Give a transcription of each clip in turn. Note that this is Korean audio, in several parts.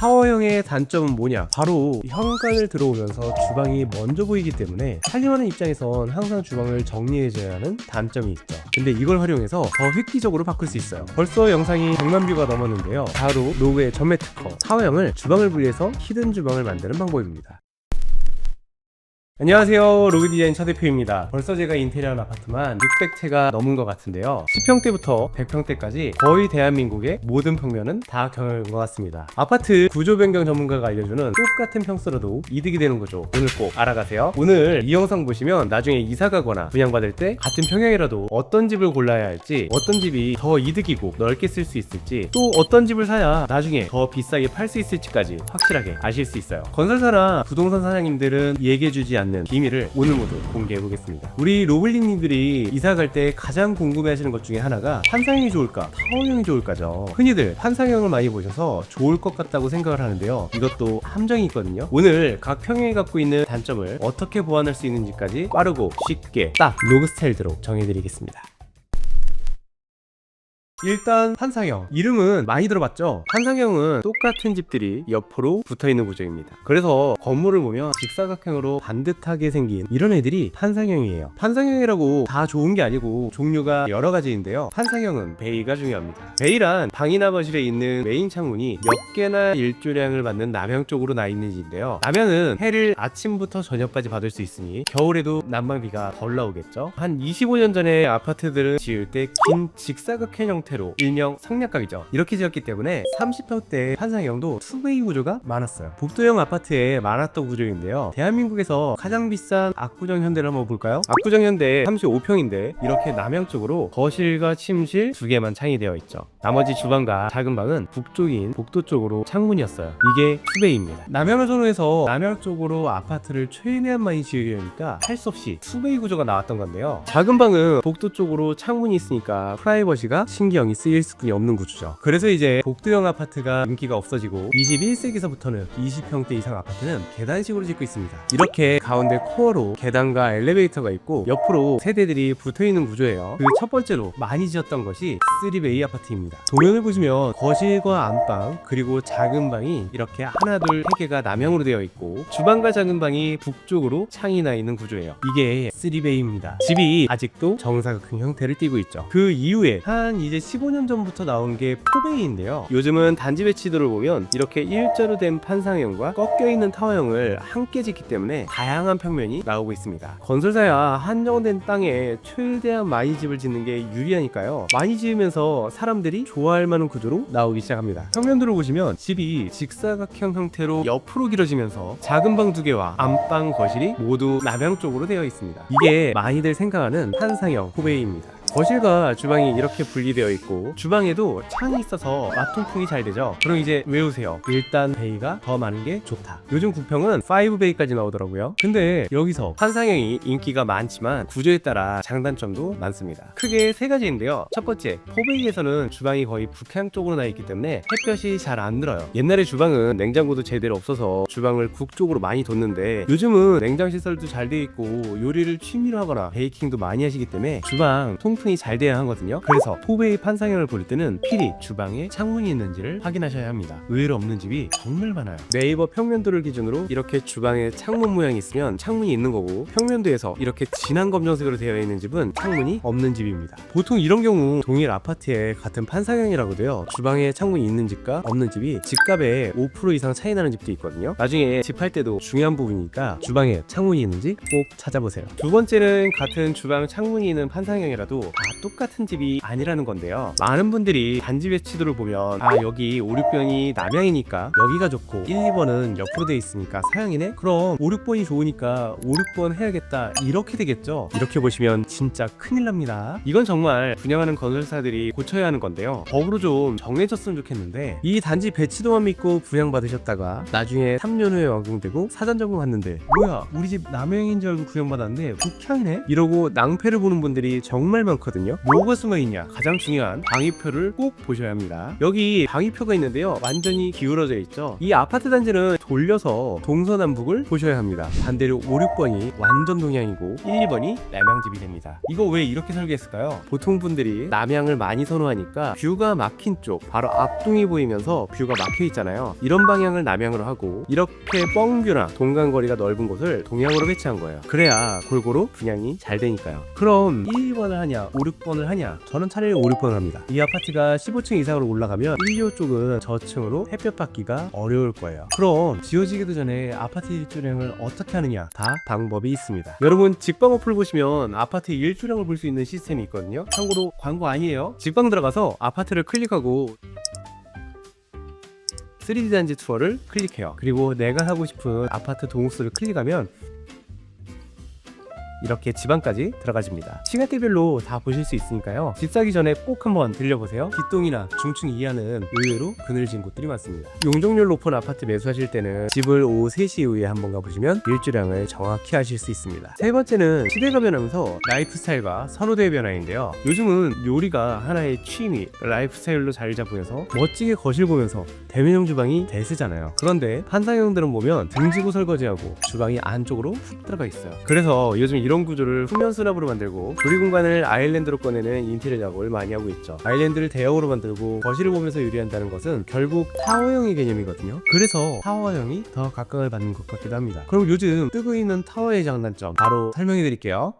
타워형의 단점은 뭐냐? 바로 현관을 들어오면서 주방이 먼저 보이기 때문에 살림하는 입장에선 항상 주방을 정리해줘야 하는 단점이 있죠. 근데 이걸 활용해서 더 획기적으로 바꿀 수 있어요. 벌써 영상이 100만 뷰가 넘었는데요. 바로 로그의 전매 특허 타워형을 주방을 분리해서 히든 주방을 만드는 방법입니다. 안녕하세요. 로그 디자인 차 대표입니다. 벌써 제가 인테리어 아파트만 600채가 넘은 것 같은데요. 10평대부터 100평대까지 거의 대한민국의 모든 평면은 다 경험한 것 같습니다. 아파트 구조 변경 전문가가 알려주는 똑같은 평수라도 이득이 되는 거죠. 오늘 꼭 알아가세요. 오늘 이 영상 보시면 나중에 이사 가거나 분양받을 때 같은 평형이라도 어떤 집을 골라야 할지 어떤 집이 더 이득이고 넓게 쓸 수 있을지 또 어떤 집을 사야 나중에 더 비싸게 팔 수 있을지까지 확실하게 아실 수 있어요. 건설사나 부동산 사장님들은 얘기해주지 않는 비밀을 오늘 모두 공개해 보겠습니다. 우리 로블링님들이 이사 갈 때 가장 궁금해하시는 것 중에 하나가 판상형이 좋을까, 타워형이 좋을까죠. 흔히들 판상형을 많이 보셔서 좋을 것 같다고 생각을 하는데요. 이것도 함정이 있거든요. 오늘 각 평형이 갖고 있는 단점을 어떻게 보완할 수 있는지까지 빠르고 쉽게 딱 로그 스타일대로 정해드리겠습니다. 일단 판상형. 이름은 많이 들어봤죠? 판상형은 똑같은 집들이 옆으로 붙어있는 구조입니다. 그래서 건물을 보면 직사각형으로 반듯하게 생긴 이런 애들이 판상형이에요. 판상형이라고 다 좋은 게 아니고 종류가 여러 가지인데요. 판상형은 베이가 중요합니다. 베이란 방이나 거실에 있는 메인 창문이 몇 개나 일조량을 받는 남향 쪽으로 나 있는지인데요. 남향은 해를 아침부터 저녁까지 받을 수 있으니 겨울에도 난방비가 덜 나오겠죠? 한 25년 전에 아파트들은 지을 때 긴 직사각형 형태 형태로 일명 성략각이죠. 이렇게 지었기 때문에 30평대 판상형도 투베이 구조가 많았어요. 복도형 아파트에 많았던 구조인데요. 대한민국에서 가장 비싼 압구정 현대를 한번 볼까요? 압구정 현대 35평인데 이렇게 남향 쪽으로 거실과 침실 두 개만 창이 되어 있죠. 나머지 주방과 작은 방은 북쪽인 복도 쪽으로 창문이었어요. 이게 투베이입니다. 남향을 선호해서 남향 쪽으로 아파트를 최대한 많이 지으려니까 할 수 없이 투베이 구조가 나왔던 건데요. 작은 방은 복도 쪽으로 창문이 있으니까 프라이버시가 신 경이 쓰일 수뿐이 없는 구조죠. 그래서 이제 복도형 아파트가 인기가 없어지고 21세기서부터는 20평대 이상 아파트는 계단식으로 짓고 있습니다. 이렇게 가운데 코어로 계단과 엘리베이터가 있고 옆으로 세대들이 붙어 있는 구조예요. 그 첫 번째로 많이 지었던 것이 3베이 아파트입니다. 도면을 보시면 거실과 안방 그리고 작은 방이 이렇게 하나 둘 세 개가 남향으로 되어 있고 주방과 작은 방이 북쪽으로 창이 나 있는 구조예요. 이게 3베이입니다. 집이 아직도 정사각형 형태를 띠고 있죠. 그 이후에 한 이제 15년 전부터 나온 게 포베이인데요. 요즘은 단지 배치도를 보면 이렇게 일자로 된 판상형과 꺾여 있는 타워형을 함께 짓기 때문에 다양한 평면이 나오고 있습니다. 건설사야 한정된 땅에 최대한 많이 집을 짓는 게 유리하니까요. 많이 지으면서 사람들이 좋아할 만한 구조로 나오기 시작합니다. 평면도를 보시면 집이 직사각형 형태로 옆으로 길어지면서 작은 방 두 개와 안방 거실이 모두 남향 쪽으로 되어 있습니다. 이게 많이들 생각하는 판상형 포베이입니다. 거실과 주방이 이렇게 분리되어 있고 주방에도 창이 있어서 맛통풍이 잘 되죠. 그럼 이제 외우세요. 일단 베이가 더 많은 게 좋다. 요즘 구평은 5베이까지 나오더라고요. 근데 여기서 판상형이 인기가 많지만 구조에 따라 장단점도 많습니다. 크게 세 가지인데요. 첫 번째 포베이에서는 주방이 거의 북향 쪽으로 나 있기 때문에 햇볕이 잘 안 들어요. 옛날에 주방은 냉장고도 제대로 없어서 주방을 북쪽으로 많이 뒀는데 요즘은 냉장 시설도 잘 돼 있고 요리를 취미로 하거나 베이킹도 많이 하시기 때문에 주방 통 통풍이 잘 돼야 하거든요. 그래서 포베이 판상형을 볼 때는 필히 주방에 창문이 있는지를 확인하셔야 합니다. 의외로 없는 집이 정말 많아요. 네이버 평면도를 기준으로 이렇게 주방에 창문 모양이 있으면 창문이 있는 거고 평면도에서 이렇게 진한 검정색으로 되어 있는 집은 창문이 없는 집입니다. 보통 이런 경우 동일 아파트에 같은 판상형이라고 돼요. 주방에 창문이 있는 집과 없는 집이 집값에 5% 이상 차이 나는 집도 있거든요. 나중에 집 할 때도 중요한 부분이니까 주방에 창문이 있는지 꼭 찾아보세요. 두 번째는 같은 주방 창문이 있는 판상형이라도 다 똑같은 집이 아니라는 건데요. 많은 분들이 단지 배치도를 보면 아 여기 5, 6번이 남향이니까 여기가 좋고 1, 2번은 옆으로 돼 있으니까 서양이네? 그럼 5, 6번이 좋으니까 5, 6번 해야겠다 이렇게 되겠죠? 이렇게 보시면 진짜 큰일 납니다. 이건 정말 분양하는 건설사들이 고쳐야 하는 건데요. 법으로 좀 정해졌으면 좋겠는데 이 단지 배치도만 믿고 분양받으셨다가 나중에 3년 후에 완공되고 사전 점검했는데 뭐야 우리 집 남향인 줄 알고 분양받았는데 북향이네? 이러고 낭패를 보는 분들이 정말 많거 든요. 좋거든요. 뭐가 숨어 있냐? 가장 중요한 방위표를 꼭 보셔야 합니다. 여기 방위표가 있는데요. 완전히 기울어져 있죠. 이 아파트 단지는 돌려서 동서남북을 보셔야 합니다. 반대로 5, 6번이 완전 동향이고 1, 2번이 남향집이 됩니다. 이거 왜 이렇게 설계했을까요? 보통 분들이 남향을 많이 선호하니까 뷰가 막힌 쪽 바로 앞동이 보이면서 뷰가 막혀 있잖아요. 이런 방향을 남향으로 하고 이렇게 뻥뷰나 동간거리가 넓은 곳을 동향으로 배치한 거예요. 그래야 골고루 분양이 잘 되니까요. 그럼 1, 2번을 하냐, 5, 6번을 하냐? 저는 차라리 5, 6번을 합니다. 이 아파트가 15층 이상으로 올라가면 1, 2호 쪽은 저층으로 햇볕 받기가 어려울 거예요. 그럼 지어지기도 전에 아파트 일주량을 어떻게 하느냐? 다 방법이 있습니다. 여러분 직방 어플 보시면 아파트 일주량을 볼 수 있는 시스템이 있거든요. 참고로 광고 아니에요. 직방 들어가서 아파트를 클릭하고 3D 단지 투어를 클릭해요. 그리고 내가 하고 싶은 아파트 동수를 클릭하면 이렇게 지방까지 들어가집니다. 시간대별로 다 보실 수 있으니까요. 집 사기 전에 꼭 한번 들려보세요. 뒷동이나 중층 이하는 의외로 그늘진 곳들이 많습니다. 용적률 높은 아파트 매수하실 때는 집을 오후 3시 이후에 한번 가보시면 일주량을 정확히 하실 수 있습니다. 세 번째는 시대가 변하면서 라이프 스타일과 선호도의 변화인데요. 요즘은 요리가 하나의 취미, 라이프 스타일로 자리 잡으면서 멋지게 거실 보면서 대면형 주방이 대세잖아요. 그런데 판상형들은 보면 등지고 설거지하고 주방이 안쪽으로 훅 들어가 있어요. 그래서 요즘 이런 구조를 후면 수납으로 만들고 조리 공간을 아일랜드로 꺼내는 인테리어 작업을 많이 하고 있죠. 아일랜드를 대형으로 만들고 거실을 보면서 요리한다는 것은 결국 타워형의 개념이거든요. 그래서 타워형이 더 각광을 받는 것 같기도 합니다. 그럼 요즘 뜨고 있는 타워의 장단점 바로 설명해 드릴게요.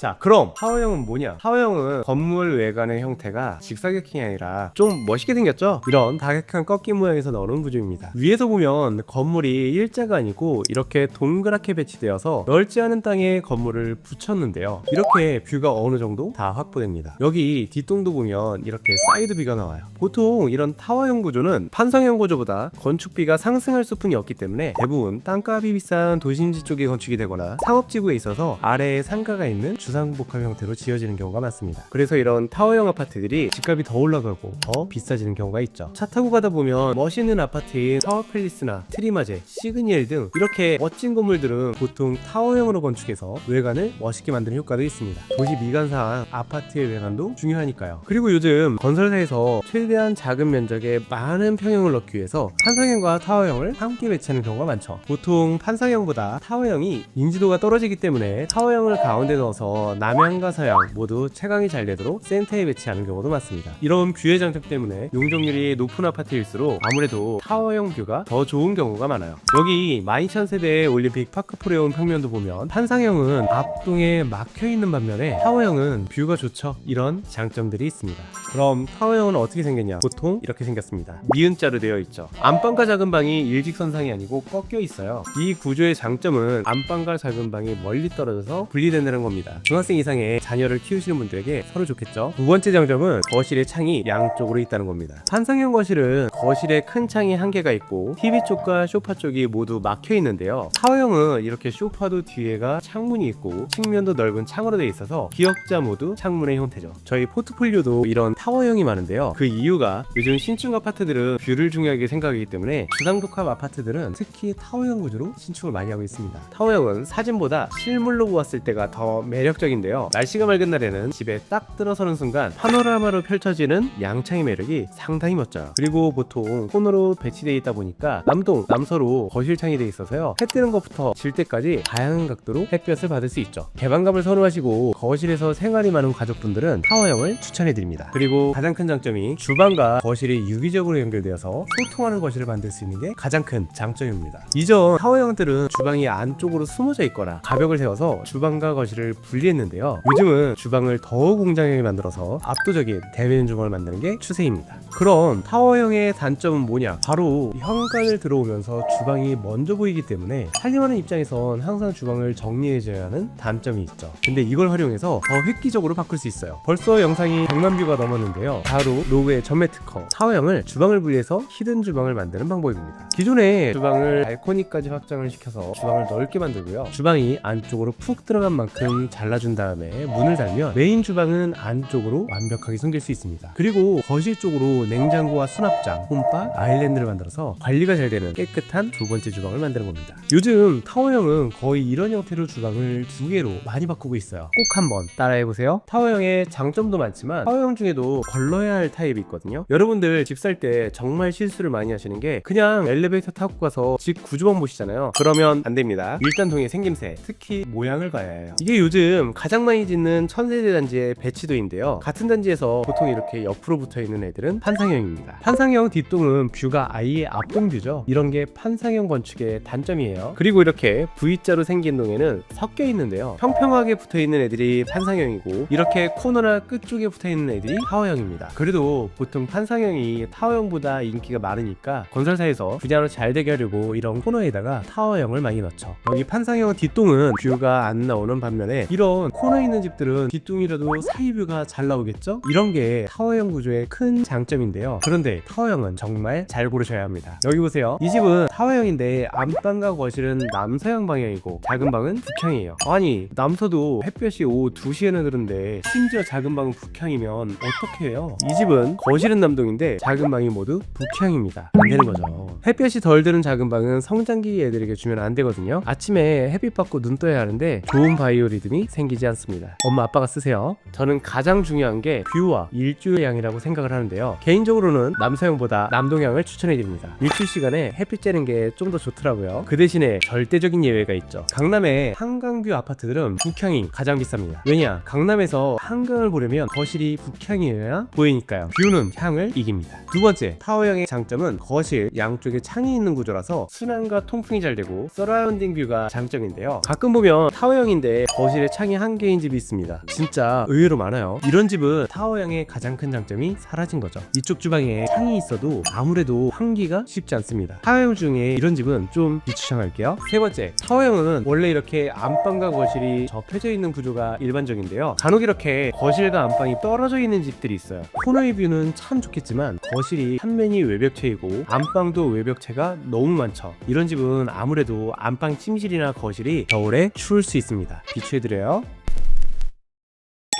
자 그럼 타워형은 뭐냐? 타워형은 건물 외관의 형태가 직사각형이 아니라 좀 멋있게 생겼죠? 이런 다각형 꺾인 모양에서 나오는 구조입니다. 위에서 보면 건물이 일자가 아니고 이렇게 동그랗게 배치되어서 넓지 않은 땅에 건물을 붙였는데요. 이렇게 뷰가 어느 정도? 다 확보됩니다. 여기 뒷동도 보면 이렇게 사이드 뷰가 나와요. 보통 이런 타워형 구조는 판상형 구조보다 건축비가 상승할 수뿐이 없기 때문에 대부분 땅값이 비싼 도심지 쪽에 건축이 되거나 상업지구에 있어서 아래에 상가가 있는 주 상복합 형태로 지어지는 경우가 많습니다. 그래서 이런 타워형 아파트들이 집값이 더 올라가고 더 비싸지는 경우가 있죠. 차 타고 가다 보면 멋있는 아파트인 타워팰리스나 트리마제, 시그니엘 등 이렇게 멋진 건물들은 보통 타워형으로 건축해서 외관을 멋있게 만드는 효과도 있습니다. 도시 미관상 아파트의 외관도 중요하니까요. 그리고 요즘 건설사에서 최대한 작은 면적에 많은 평형을 넣기 위해서 판상형과 타워형을 함께 배치하는 경우가 많죠. 보통 판상형보다 타워형이 인지도가 떨어지기 때문에 타워형을 가운데 넣어서 남향과 서양 모두 채광이 잘 되도록 센터에 배치하는 경우도 많습니다. 이런 뷰의 장점 때문에 용적률이 높은 아파트일수록 아무래도 타워형 뷰가 더 좋은 경우가 많아요. 여기 12,000 세대 올림픽 파크프레온 평면도 보면 판상형은 앞동에 막혀 있는 반면에 타워형은 뷰가 좋죠. 이런 장점들이 있습니다. 그럼 타워형은 어떻게 생겼냐? 보통 이렇게 생겼습니다. 미은자로 되어 있죠. 안방과 작은 방이 일직선상이 아니고 꺾여 있어요. 이 구조의 장점은 안방과 작은 방이 멀리 떨어져서 분리된다는 겁니다. 중학생 이상의 자녀를 키우시는 분들에게 서로 좋겠죠. 두 번째 장점은 거실의 창이 양쪽으로 있다는 겁니다. 판상형 거실은 거실에 큰 창이 한 개가 있고 TV 쪽과 소파 쪽이 모두 막혀 있는데요. 타워형은 이렇게 소파도 뒤에가 창문이 있고 측면도 넓은 창으로 되어 있어서 기역자 모두 창문의 형태죠. 저희 포트폴리오도 이런 타워형이 많은데요. 그 이유가 요즘 신축 아파트들은 뷰를 중요하게 생각하기 때문에 주상복합 아파트들은 특히 타워형 구조로 신축을 많이 하고 있습니다. 타워형은 사진보다 실물로 보았을 때가 더 매력 적인데요. 날씨가 맑은 날에는 집에 딱 들어서는 순간 파노라마로 펼쳐지는 양창의 매력이 상당히 멋져요. 그리고 보통 코너로 배치되어 있다 보니까 남동, 남서로 거실창이 되어 있어서요. 해 뜨는 것부터 질 때까지 다양한 각도로 햇볕을 받을 수 있죠. 개방감을 선호하시고 거실에서 생활이 많은 가족분들은 타워형을 추천해드립니다. 그리고 가장 큰 장점이 주방과 거실이 유기적으로 연결되어서 소통하는 거실을 만들 수 있는 게 가장 큰 장점입니다. 이전 타워형들은 주방이 안쪽으로 숨어져 있거나 가벽을 세워서 주방과 거실을 분리 했는데요. 요즘은 주방을 더욱 공장형에 만들어서 압도적인 대면 주방을 만드는 게 추세입니다. 그럼 타워형의 단점은 뭐냐? 바로 현관을 들어오면서 주방이 먼저 보이기 때문에 살림하는 입장에선 항상 주방을 정리해줘야 하는 단점이 있죠. 근데 이걸 활용해서 더 획기적으로 바꿀 수 있어요. 벌써 영상이 100만 뷰가 넘었는데요. 바로 로그의 전매 특허 타워형을 주방을 분리해서 히든 주방을 만드는 방법입니다. 기존에 주방을 발코니까지 확장을 시켜서 주방을 넓게 만들고요. 주방이 안쪽으로 푹 들어간 만큼 잘 발라준 다음에 문을 달면 메인 주방은 안쪽으로 완벽하게 숨길 수 있습니다. 그리고 거실 쪽으로 냉장고와 수납장, 홈바, 아일랜드를 만들어서 관리가 잘 되는 깨끗한 두 번째 주방을 만드는 겁니다. 요즘 타워형은 거의 이런 형태로 주방을 두 개로 많이 바꾸고 있어요. 꼭 한번 따라해보세요. 타워형의 장점도 많지만 타워형 중에도 걸러야 할 타입이 있거든요. 여러분들 집 살 때 정말 실수를 많이 하시는 게 그냥 엘리베이터 타고 가서 집 구조만 보시잖아요. 그러면 안 됩니다. 일단통의 생김새, 특히 모양을 봐야 해요. 이게 요즘 가장 많이 짓는 천세대 단지의 배치도인데요. 같은 단지에서 보통 이렇게 옆으로 붙어 있는 애들은 판상형입니다. 판상형 뒷동은 뷰가 아예 앞동 뷰죠. 이런 게 판상형 건축의 단점이에요. 그리고 이렇게 V자로 생긴 동에는 섞여 있는데요. 평평하게 붙어 있는 애들이 판상형이고 이렇게 코너나 끝쪽에 붙어 있는 애들이 타워형입니다. 그래도 보통 판상형이 타워형보다 인기가 많으니까 건설사에서 분야로 잘 되게 하려고 이런 코너에다가 타워형을 많이 넣죠. 여기 판상형 뒷동은 뷰가 안 나오는 반면에 이런 코너에 있는 집들은 뒷동이라도 사이 뷰가 잘 나오겠죠? 이런 게 타워형 구조의 큰 장점인데요. 그런데 타워형은 정말 잘 고르셔야 합니다. 여기 보세요. 이 집은 타워형인데 안방과 거실은 남서형 방향이고 작은 방은 북향이에요. 아니 남서도 햇볕이 오후 2시에는 그런데 심지어 작은 방은 북향이면 어떻게 해요? 이 집은 거실은 남동인데 작은 방이 모두 북향입니다. 안 되는 거죠. 햇볕이 덜 드는 작은 방은 성장기 애들에게 주면 안 되거든요. 아침에 햇빛 받고 눈 떠야 하는데 좋은 바이오 리듬이 생 기지 않습니다. 엄마 아빠가 쓰세요. 저는 가장 중요한 게 뷰와 일주의 양이라고 생각을 하는데요. 개인적으로는 남서형보다 남동향을 추천해 드립니다. 일출 시간에 햇빛 쬐는 게 좀 더 좋더라고요. 그 대신에 절대적인 예외가 있죠. 강남의 한강뷰 아파트들은 북향이 가장 비쌉니다. 왜냐? 강남에서 한강을 보려면 거실이 북향이어야 보이니까요. 뷰는 향을 이깁니다. 두 번째, 타워형의 장점은 거실 양쪽에 창이 있는 구조라서 순환과 통풍이 잘 되고 서라운딩 뷰가 장점인데요. 가끔 보면 타워형인데 거실에 창이 한 개인 집이 있습니다. 진짜 의외로 많아요. 이런 집은 타워형의 가장 큰 장점이 사라진 거죠. 이쪽 주방에 창이 있어도 아무래도 환기가 쉽지 않습니다. 타워형 중에 이런 집은 좀 비추천할게요. 세 번째, 타워형은 원래 이렇게 안방과 거실이 접혀져 있는 구조가 일반적인데요. 간혹 이렇게 거실과 안방이 떨어져 있는 집들이 있어요. 코너의 뷰는 참 좋겠지만 거실이 한 면이 외벽체이고 안방도 외벽체가 너무 많죠. 이런 집은 아무래도 안방 침실이나 거실이 겨울에 추울 수 있습니다. 비추해드려요.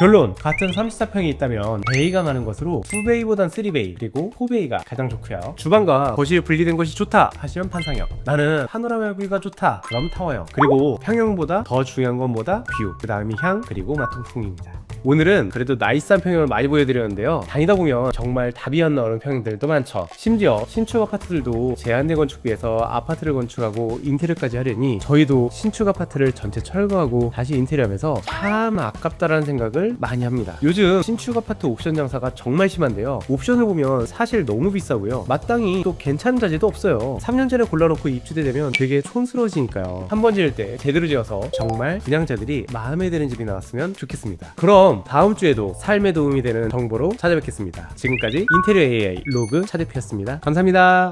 결론 같은 34평이 있다면 베이가 많은 것으로 2베이보단 3베이 그리고 4베이가 가장 좋고요. 주방과 거실이 분리된 것이 좋다 하시면 판상형. 나는 파노라마 뷰가 좋다 그럼 타워형. 그리고 평형보다 더 중요한 건 뭐다? 뷰 그 다음이 향 그리고 마통풍입니다 오늘은 그래도 나이스한 평형을 많이 보여드렸는데요. 다니다 보면 정말 답이 안 나오는 평형들도 많죠. 심지어 신축 아파트들도 제한된 건축비에서 아파트를 건축하고 인테리어까지 하려니 저희도 신축 아파트를 전체 철거하고 다시 인테리어하면서 참 아깝다라는 생각을 많이 합니다. 요즘 신축 아파트 옵션 장사가 정말 심한데요. 옵션을 보면 사실 너무 비싸고요. 마땅히 또 괜찮은 자재도 없어요. 3년 전에 골라놓고 입주대 되면 되게 촌스러워지니까요. 한 번 지을 때 제대로 지어서 정말 분양자들이 마음에 드는 집이 나왔으면 좋겠습니다 그럼 다음 주에도 삶에 도움이 되는 정보로 찾아뵙겠습니다. 지금까지 인테리어 AI 로그 차대피였습니다. 감사합니다